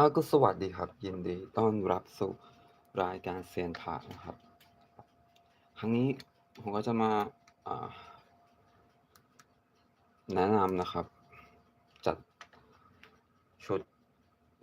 อาก็สวัสดีครับ ยินดีต้อนรับสู่รายการเซียนพระนะครับ ครั้งนี้ผมก็จะมาาแนะนำนะครับ จัดชุด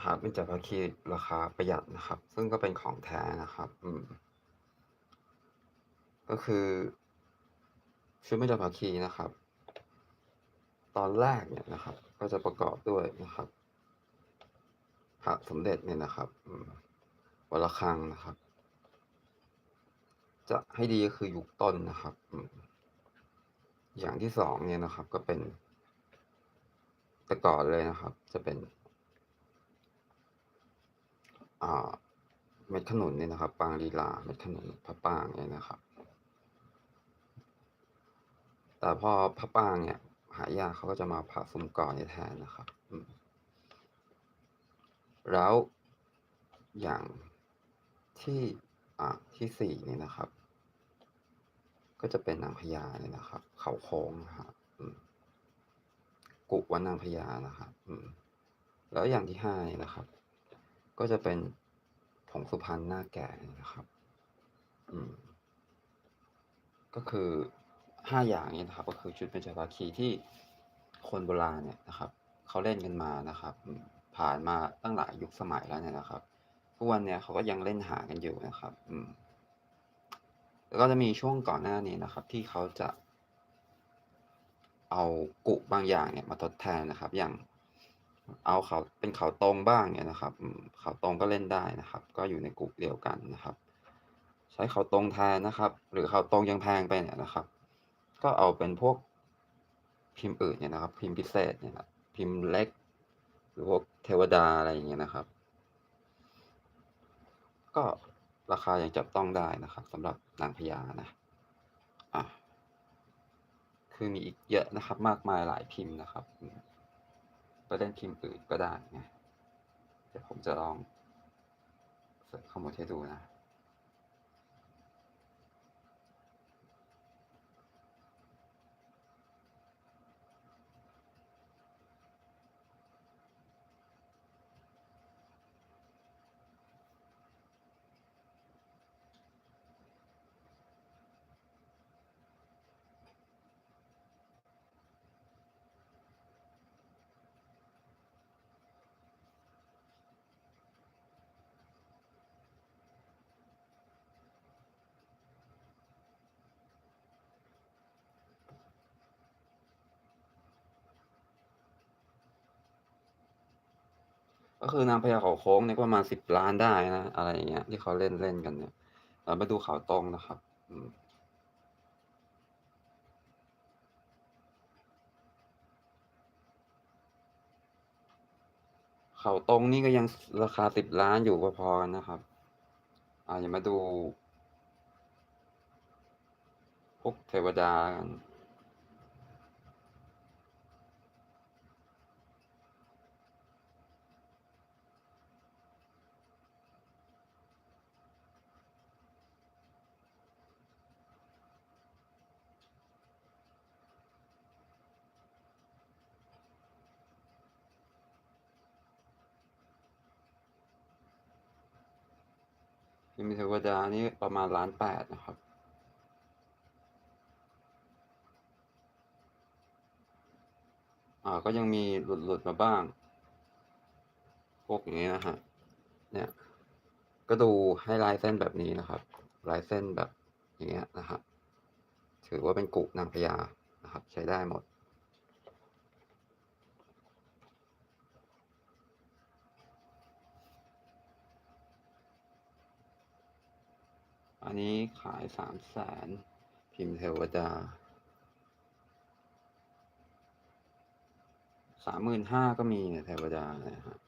พระเบญจภาคีราคาประหยัดนะครับ ซึ่งก็เป็นของแท้นะครับ อืม ก็คือชุดเบญจภาคีนะครับ ตอนแรกเนี่ยนะครับ ก็จะประกอบด้วยนะครับ พระสมเด็จเนี่ยนะครับวัดระฆังนะครับ จะให้ดีก็คือยุคต้นนะครับอย่างที่2เนี่ยนะครับ ก็เป็น แต่ก่อนเลยนะครับ จะเป็นเม็ดขนุนเนี่ยนะครับ ปางลีลาเม็ดขนุนพระปางเนี่ยนะครับ แต่พอพระปางเนี่ย หายากเขาก็จะมาพระซุ้มก่อนแทนนะครับ แล้วอย่างที่อ่าที่4เนี่นะครับ ก็จะเป็นนางพญาเนี่ยนะครับ เขาโค้งนะครับกุวัดนางพญานะครับแล้วอย่างที่5เนี่นะครับ ก็จะเป็นผงสุพรรณหน้าแก่นะครับ อืม ก็คือ5อย่างนี้นะครับ ก็คือชุดเบญจภาคีที่คนโบราณเนี่ยนะครับเขาเล่นกันมานะครับอืม ผ่านมาตั้งหลายยุคสมัยแล้วเนี่ยนะครับ ทุกวันเนี้ยเขาก็ยังเล่นหากันอยู่นะครับ อืม แล้วก็จะมีช่วงก่อนหน้านี้นะครับ ที่เขาจะ เอากุบางอย่างเนี่ยมาทดแทนนะครับ อย่างเอาเขาเป็นเขาตรงบ้างเนี่ยนะครับเขาตรงก็เล่นได้นะครับ ก็อยู่ในกลุ่มเดียวกันนะครับ ใช้เขาตรงแทนนะครับ หรือเขาตรงยังแพงไปเนี่ยนะครับ ก็เอาเป็นพวกพิมพ์อื่นเนี่ยนะครับ พิมพ์พิเศษเนี่ยพิมพ์เล็ก หรือพวกเทวดาอะไรอย่างเงี้ยนะครับ ก็ราคายังจับต้องได้นะครับสำหรับนางพญานะอาคือมีอีกเยอะนะครับ มากมายหลายพิมพ์นะครับอืมไปเล่นพิมพ์อื่นก็ได้นะเดี๋ยวผมจะลองเสิร์ชข้อมูลให้ดูนะ ก็คือนางพญาเขาโค้งเนี่ยก็ประมาณ10,000,000ได้นะ อะไรอย่างเงี้ยที่เขาเล่นๆกันเนี่ยเรามาดูเขาตรงนะครับอืมเขาตรงนี่ก็ยังราคา10,000,000อยู่พอๆกันนะครับ อ่าเดี๋ยวมาดูพวกเทวดากัน พิมพ์เทวดานี่ประมาณ1,800,000นะครับ อ่าก็ยังมีหลุดๆมาบ้าง พวกอย่างงี้นะครับเนี่ย ก็ดูให้ลายเส้นแบบนี้นะครับ ลายเส้นแบบอย่างเงี้ยนะครับถือว่าเป็นกุนางพญานะครับ ใช้ได้หมด อันนี้ขาย300,000พิมพ์เทวดา35,000ก็มีเนี่ยเทวดาเนี่ยครับ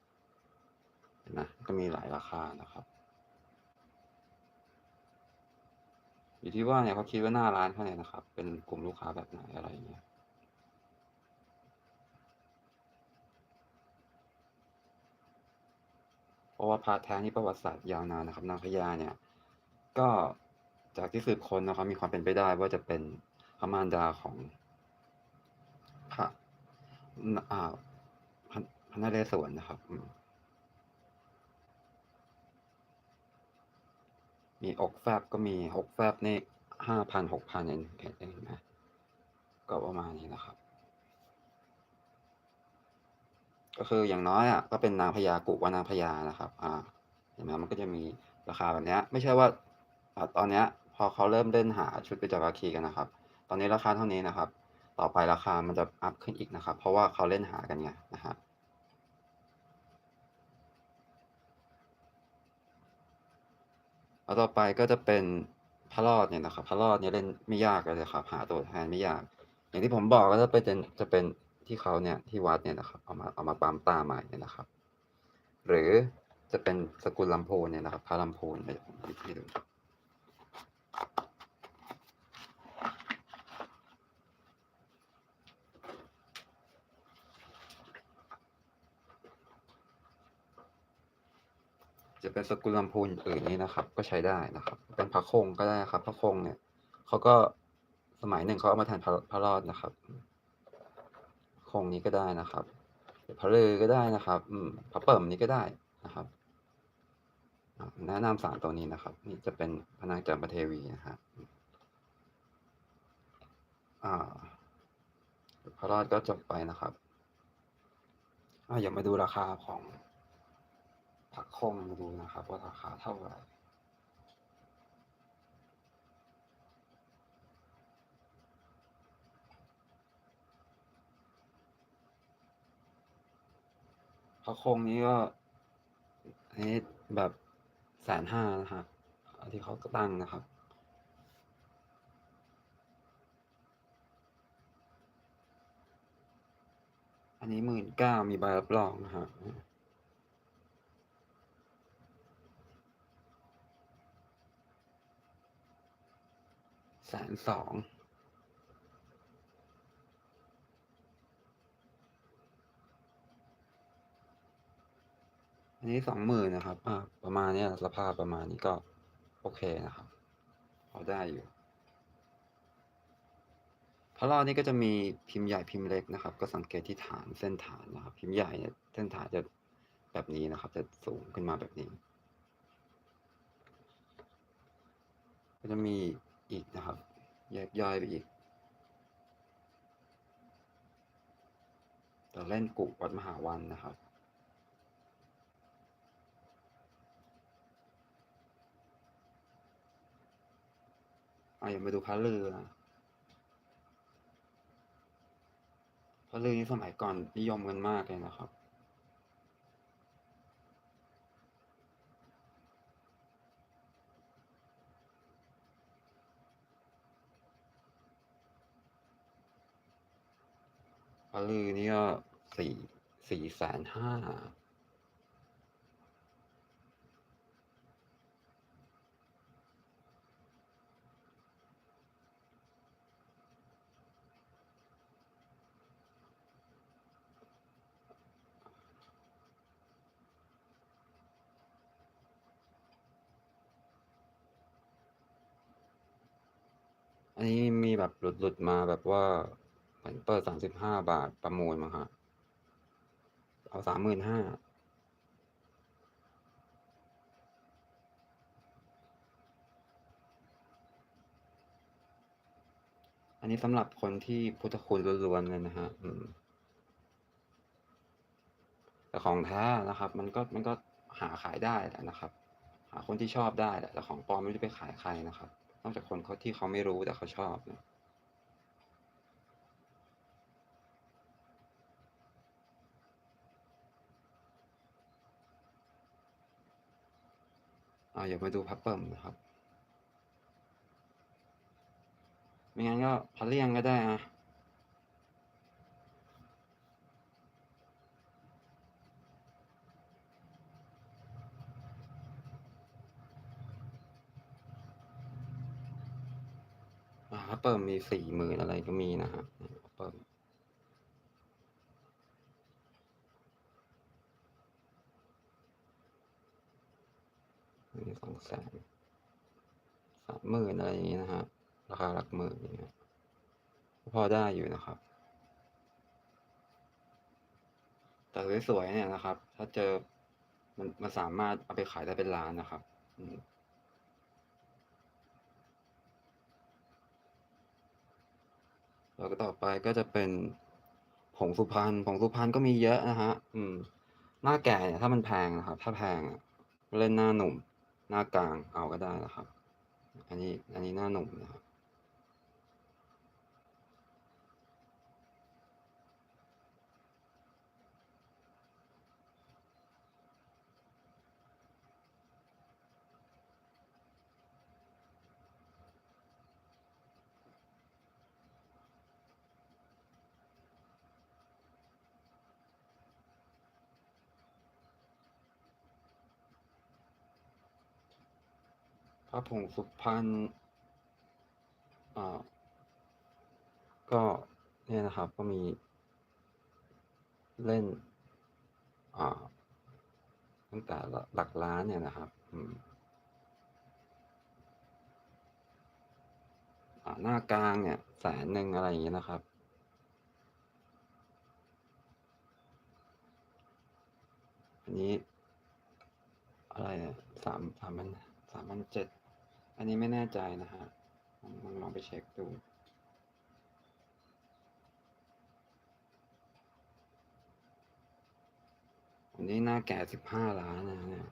เห็นไหมก็มีหลายราคานะครับอยู่ที่ว่าเนี่ยเขาคิดว่าหน้าร้านเขาเนี่ยนะครับ เป็นกลุ่มลูกค้าแบบไหนอะไรเงี้ยเพราะว่าพระแท้นี่ประวัติศาสตร์ยาวนานนะครับนางพญาเนี่ย ก็จากที่สืบค้นนะครับ มีความเป็นไปได้ว่าจะเป็นพระมารดาของพระอ่าพระนเรศวรนะครับ มีอกแฟบก็มีหกแฟบนี่ห้าพันหกพันเห็นไหมก็ประมาณนี้นะครับ ก็คืออย่างน้อยอะก็เป็นนางพญากุวานางพญานะครับ อ่าเห็นไหมมันก็จะมีราคาแบบนี้ไม่ใช่ว่า ตอนนี้พอเขาเริ่มเล่นหาชุดปิจวัคคีกันนะครับ ตอนนี้ราคาเท่านี้นะครับ ต่อไปราคามันจะอัพขึ้นอีกนะครับ เพราะว่าเขาเล่นหากันไงนะฮะแล้วต่อไปก็จะเป็นพระรอดเนี่ยนะครับพระรอดเนี่ยเล่นไม่ยากเลยครับ หาตัวแทนไม่ยาก อย่างที่ผมบอกก็จะเป็นจะเป็นที่เขาเนี่ยที่วัดเนี่ยนะครับเอามาเอามาปั๊มตาใหม่เนี่ยนะครับ หรือจะเป็นสกุลลำโพนเนี่ยนะครับพระลำโพนเดี๋ยวผมหยิบให้ดู จะเป็นสกุลลำพูนอื่นนี้นะครับ ก็ใช้ได้นะครับ เป็นพระคงก็ได้ครับพระคงเนี่ยเขาก็สมัยหนึ่งเขาเอามาแทนพระพระรอดนะครับ คงนี้ก็ได้นะครับพระลือก็ได้นะครับ อืมพระเปิ่มนี้ก็ได้ แนะนำสารตัวนี้นะครับ นี่จะเป็นพนางจามเทวีนะครับอ่าพระรอดก็จบไปนะครับอ่าอย่ามาดูราคาของผักคงมาดูนะครับ ว่าราคาเท่าไหร่พระคงนี้ก็นนี้แบบ แสนห้านะครับที่เขาตั้งนะครับ อันนี้หมื่นเก้ามีใบรับรองนะครับแสนสอง อันนี้สองหมื่นนะครับ อ่า ประมาณเนี้ยสภาพประมาณนี้ก็ โอเคนะครับพอได้อยู่พระรอดนี่ก็จะมีพิมพ์ใหญ่พิมพ์เล็กนะครับ ก็สังเกตที่ฐานเส้นฐานนะครับ พิมพ์ใหญ่เนี่ยเส้นฐานจะแบบนี้นะครับ จะสูงขึ้นมาแบบนี้ ก็จะมีอีกนะครับ แยกย่อยไปอีกแต่เล่นกุวัดมหาวันนะครับ อะอย่ามาดูพระลือนะพระลือนี่สมัยก่อนนิยมกันมากเลยนะครับ พระลือนี่ก็สี่สี่แสนห้า นนี้มีแบบหลุดหลุดมาแบบว่าเหมือนเปิดสามสิบห้าบาทประมูลมั้งฮะเอาสามหมื่นห้าอันนี้สำหรับคนที่พุทธคุณล้วนๆเลยนะฮะอืมแต่ของแท้นะครับ มันก็มันก็หาขายได้แหละนะครับ หาคนที่ชอบได้แหละแต่ของปลอมไม่ได้ไปขายใครนะครับ นอกจากคนเขาที่เขาไม่รู้แต่เขาชอบนะอ่าอย่ามาดูพับเปิ่มนะครับ ไม่งั้นก็พัดเลี่ยงก็ได้อะ อ่าพับ เปิ่มมีสี่หมื่นอะไรก็มีนะฮะพับเปิ่มมีสองแสนสามหมื่นอะไรอย่างนี้นะฮะราคาหลักหมื่นอย่างเงี้ยพอได้อยู่นะครับ แต่สวยๆเนี่ยนะครับ ถ้าเจอมันมันสามารถเอาไปขายได้เป็นล้านนะครับ อืม แล้วก็ต่อไปก็จะเป็นผงสุพรรณผงสุพรรณก็มีเยอะนะฮะ อืม หน้าแก่เนี่ยถ้ามันแพงนะครับ ถ้าแพงอะเล่นหน้าหนุ่ม หน้ากลางเอาก็ได้นะครับ อันนี้ อันนี้หน้าหนุ่มนะครับ พระผงสุพรรณอ่าก็เนี่ยนะครับก็มีเล่นอ่าตั้งแต่หลักล้านเนี่ยนะครับอ่าหน้ากลางเนี่ย100,000อะไรอย่างงี้นะครับอันนี้อะไรอะสาม3,000 3,700 อันนี้ไม่แน่ใจนะครับลองลองไปเช็กดูอันนี้หน้าแก่15,000,000นะเนี่ย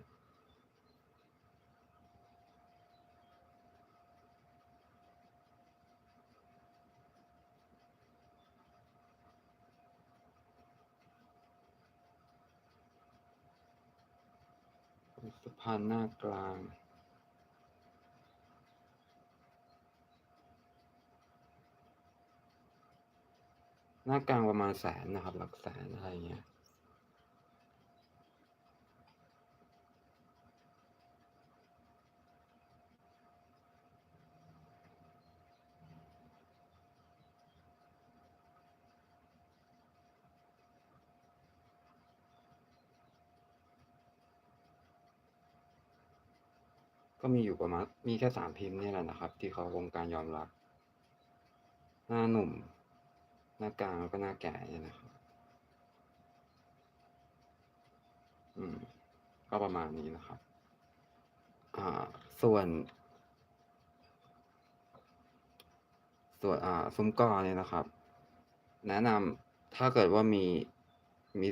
สุพรรณหน้ากลาง หน้ากลางประมาณ100,000นะครับ หลักแสนอะไรเงี้ยก็มีอยู่ประมาณมีแค่3พิมพ์นี่แหละนะครับ ที่เขาวงการยอมรับ หน้าหนุ่ม หน้ากลางแล้วก็หน้าแก่เนี่ยนะครับ อืม ก็ประมาณนี้นะครับ อ่า ส่วน ส่วน อ่า ซุ้มกอเนี่ยนะครับ แนะนำถ้าเกิดว่ามี มี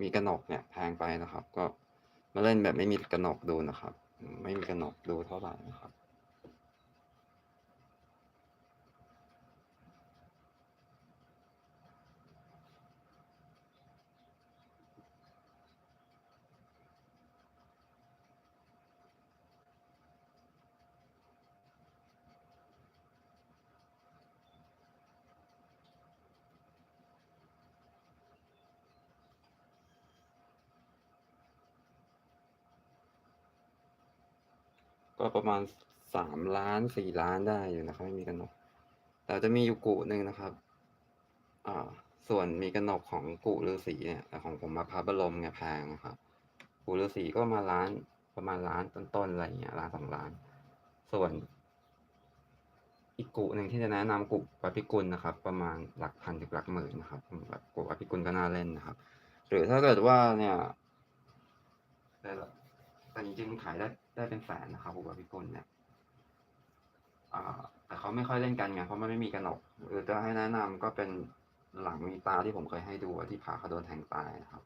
มีกระหนกเนี่ยแพงไปนะครับ ก็มาเล่นแบบไม่มีกระหนกดูนะครับ ไม่มีกระหนกดูเท่าไหร่นะครับ ก็ประมาณ3,000,000 4,000,000ได้อยู่นะครับไม่มีกนกแต่จะมีอยู่กุหนึ่งนะครับ อ่า ส่วนมีกนกของกุฤาษีเนี่ยแต่ของผมอะพระบรมเนี่ยแพงนะครับกุฤาษีก็มาล้านประมาณล้านต้นๆอะไรเงี้ย1,000,000-2,000,000ส่วน อีกกุหนึ่งที่จะแนะนำกุวัดพิกุลนะครับ ประมาณหลักพันถึงหลักหมื่นนะครับแบบกุวัดพิกุลก็น่าเล่นนะครับ หรือถ้าเกิดว่าเนี่ยแต่จริงๆขายได้ ได้เป็นแสนนะครับกุวัดพิกุลเนี่ยอ่าแต่เขาไม่ค่อยเล่นกันไงเพราะมันไม่มีกนกหรือจะให้แนะนำก็เป็นหลังมีตาที่ผมเคยให้ดูที่พระเขาโดนแทงตายนะครับ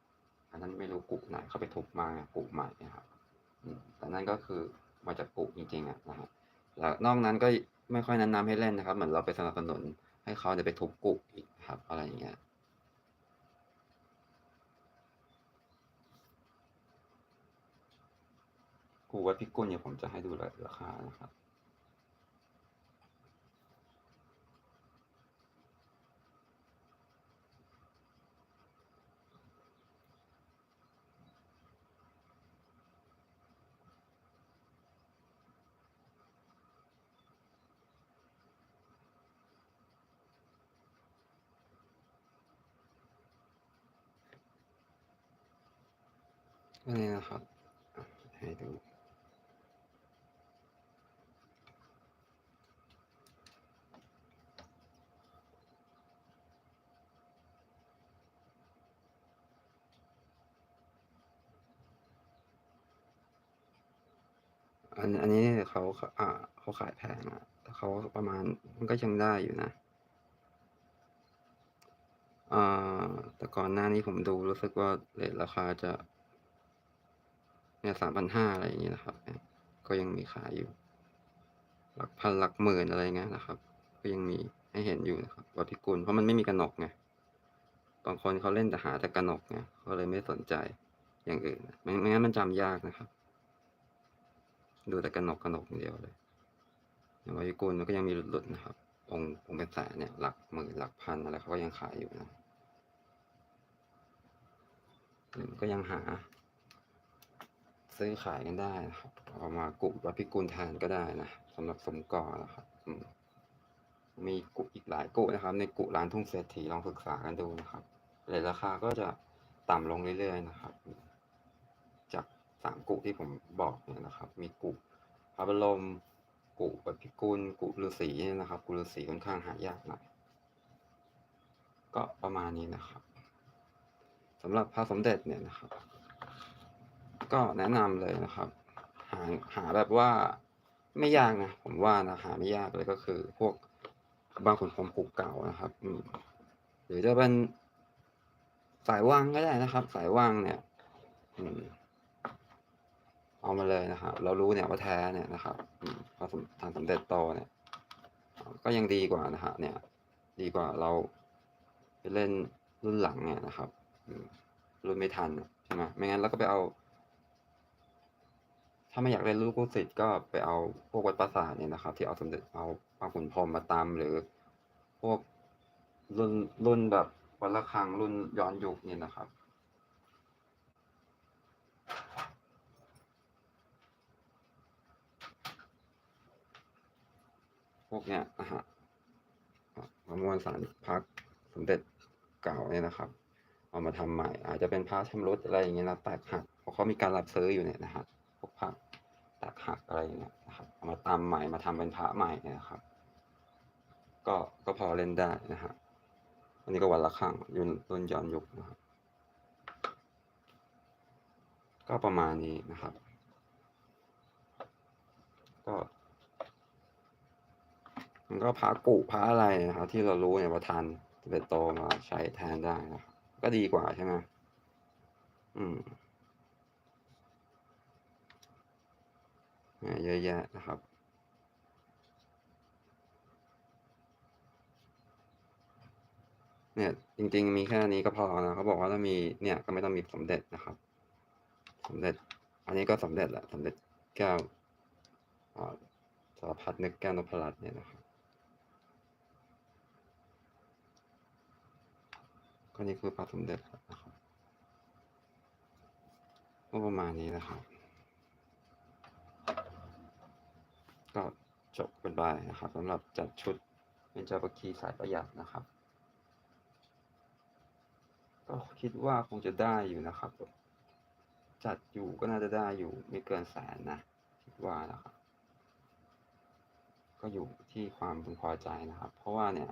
อันนั้นไม่รู้กุไหนเขาไปทุบมาไงกุใหม่อะครับอืมแต่นั่นก็คือมาจากกุจริงๆอะนะครับแล้วนอกนั้นก็ไม่ค่อยแนะนำให้เล่นนะครับ เหมือนเราไปสนับสนุนให้เขาเนี่ยไปทุบกุอีกครับ อะไรอย่างเงี้ย กุวัดพิกุลเนี่ยผมจะให้ดูรราคานะครับนี่นะครับให้ดู นอันนี้เขาขอ่าเขาขายแพงอะแต่เขาประมาณมันก็ยังได้อยู่นะอ่าแต่ก่อนหน้านี้ผมดูรู้สึกว่าเรตราคาจะเนี่ย3,500อะไรอย่างงี้นะครับ ก็ยังมีขายอยู่ หลักพันหลักหมื่นอะไรเงี้ยนะครับ ก็ยังมีให้เห็นอยู่นะครับวัดพิกุลเพราะมันไม่มีกระหนกไงบางคนเขาเล่นแต่หาแต่กระหนกไงเขาเลยไม่สนใจอย่างอื่นไม่ไม่งั้นมันจำยากนะครับ ดูแต่กระนกๆอย่างเดียวเลยอย่างวัดพิกุลมันก็ยังมีหลุดๆนะครับ องค์องค์เป็นแสนเนี่ยหลักหมื่นหลักพันอะไรเขาก็ยังขายอยู่นะก็ยังหา ซื้อขายกันได้นะครับเอามากุวัดพิกุลแทนก็ได้นะสำหรับสมกอนะครับมีกุอีกหลายกุนะครับ ในกุร้านทุ่งเศรษฐีลองศึกษากันดูนะครับเรตราคาก็จะต่ำลงเรื่อยๆนะครับ อืมกุที่ผมบอกเนี่ยนะครับ มีกุพระบรมกุวัดพิกุลกุฤาษีเนี่ยนะครับกุฤาษีค่อนข้างหายากหน่อยก็ประมาณนี้นะครับสำหรับพระสมเด็จเนี่ยนะครับ ก็แนะนำเลยนะครับ หาหาแบบว่าไม่ยากนะผมว่านะหาไม่ยากเลยก็คือ พวกบางขุนพรมกุเก่านะครับอืหรือจะเป็นสายวังก็ได้นะครับ สายวังเนี่ย อืม เอามาเลยนะครับ เรารู้เนี่ยว่าแท้เนี่ยนะครับพระสมทางสมเด็จโตเนี่ย ก็ยังดีกว่านะครับเนี่ย ดีกว่าเราไปเล่นรุ่นหลังเนี่ยนะครับรุ่นไม่ทันใช่ไหมไม่งั้นเราก็ไปเอา ถ้าไม่อยากเล่นรุ่นลูกศิษย์ก็ไปเอาพวกวัดปราสาทเนี่ยนะครับ ที่เอาสมเด็จเอาบางขุนพรมมาตำหรือ พวกรุ่นรุ่นแบบวัดระฆังรุ่นย้อนยุคเนี่ยนะครับ พวกเนี้ยนะครับอ่าพระมวลสารพระสมเด็จเก่าเนี่ยนะครับ เอามาทำใหม่ อาจจะเป็นพระชำรุดอะไรอย่างเงี้ยนะแตกหักเพราะเขามีการรับซื้ออยู่เนี่ยนะครับพวกพระแตกหักอะไรอย่างเงี้ยนะครับเอามาตำใหม่มาทำเป็นพระใหม่เนี่ยนะครับ ก็ก็พอเล่นได้นะครับอันนี้ก็วัดระฆังรุ่นรุ่นย้อนยุคนะครับก็ประมาณนี้นะครับ ก็ มันก็พระกุพระอะไรนะครับที่เรารู้เนี่ยว่าทันเด็จโตมาใช้แทนได้นะครับก็ดีกว่าใช่ไหมอืมเยเยอะแยะนะครับเนี่ยจริง ๆ มีแค่นี้ก็พอนะเขาบอกว่าถ้ามีเนี่ยก็ไม่ต้องมีสมเด็จนะครับ สมเด็จ อันนี้ก็สมเด็จแหละสมเด็จแก้วอ่ารพัดนึกแก้วนพรัตน์เนี่ยนะครับ ก็นี่คือพระสมเด็จนะครับก็ประมาณนี้นะครับ ก็จบกันไปนะครับสำหรับจัดชุดเบญจวัคคีสายประหยัดนะครับ ก็คิดว่าคงจะได้อยู่นะครับ จัดอยู่ก็น่าจะได้อยู่ไม่เกินแสนนะคิดว่านะครับ ก็อยู่ที่ความพึงพอใจนะครับ เพราะว่าเนี่ย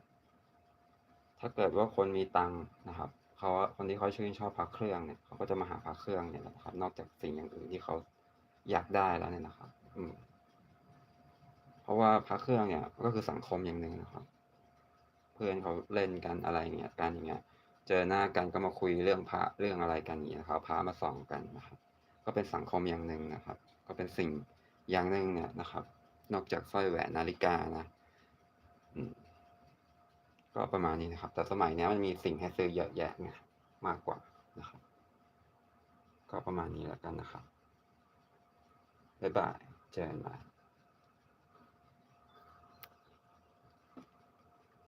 ถ้าเกิดว่าคนมีตังค์นะครับเขาคนที่เขาชื่นชอบพระเครื่องเนี่ยเขาก็จะมาหาพระเครื่องเนี่ยแหละครับ นอกจากสิ่งอย่างอื่นที่เขาอยากได้แล้วเนี่ยนะครับ อืม เพราะว่าพระเครื่องเนี่ย ก็คือสังคมอย่างหนึ่งนะครับ เพื่อนเขาเล่นกันอะไรเงี้ยกันอย่างเงี้ย เจอหน้ากันก็มาคุยเรื่องพระเรื่องอะไรกันอย่างงี้นะครับเอาพระมาส่องกันนะครับ ก็เป็นสังคมอย่างหนึ่งนะครับ ก็เป็นสิ่งอย่างหนึ่งเนี่ยนะครับ นอกจากสร้อยแหวนนาฬิกานะ อืม ก็ประมาณนี้นะครับ แต่สมัยนี้มันมีสิ่งให้ซื้อเยอะแยะไงมากกว่านะครับ ก็ประมาณนี้แล้วกันนะครับบ๊ายบายเจอกันใหม่